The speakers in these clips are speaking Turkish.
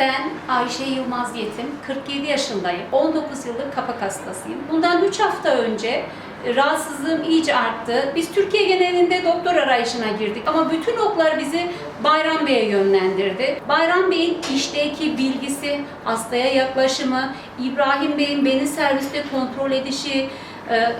Ben Ayşe Yılmaz Yetim, 47 yaşındayım. 19 yıllık kapak hastasıyım. Bundan 3 hafta önce e, rahatsızlığım iyice arttı. Biz Türkiye genelinde doktor arayışına girdik ama bütün oklar bizi Bayram Bey'e yönlendirdi. Bayram Bey'in işteki bilgisi, hastaya yaklaşımı, İbrahim Bey'in beni serviste kontrol edişi, e,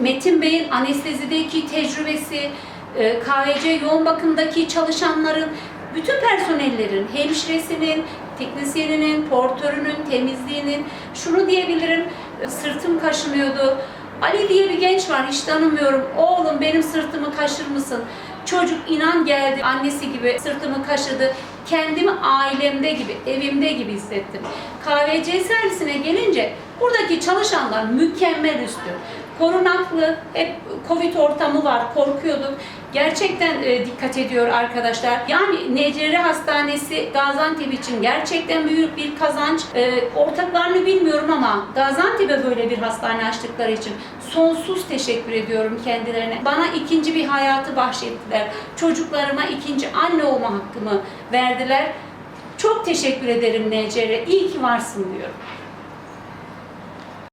Metin Bey'in anestezideki tecrübesi, e, KVC yoğun bakımdaki çalışanların, bütün personellerin, hemşiresinin, teknisyeninin, portörünün, temizliğinin, şunu diyebilirim, sırtım kaşınıyordu. Ali diye bir genç var, hiç tanımıyorum. Oğlum benim sırtımı kaşır mısın? Çocuk inan geldi, annesi gibi sırtımı kaşıdı. Kendimi ailemde gibi, evimde gibi hissettim. KVC servisine gelince buradaki çalışanlar mükemmel üstü. Korunaklı, hep Covid ortamı var, korkuyorduk. Gerçekten e, dikkat ediyor arkadaşlar. Yani Neceri Hastanesi Gaziantep için gerçekten büyük bir kazanç. E, ortaklarını bilmiyorum ama Gaziantep'e böyle bir hastane açtıkları için sonsuz teşekkür ediyorum kendilerine. Bana ikinci bir hayatı bahşettiler. Çocuklarıma ikinci anne olma hakkımı verdiler. Çok teşekkür ederim Necere. İyi ki varsın diyorum.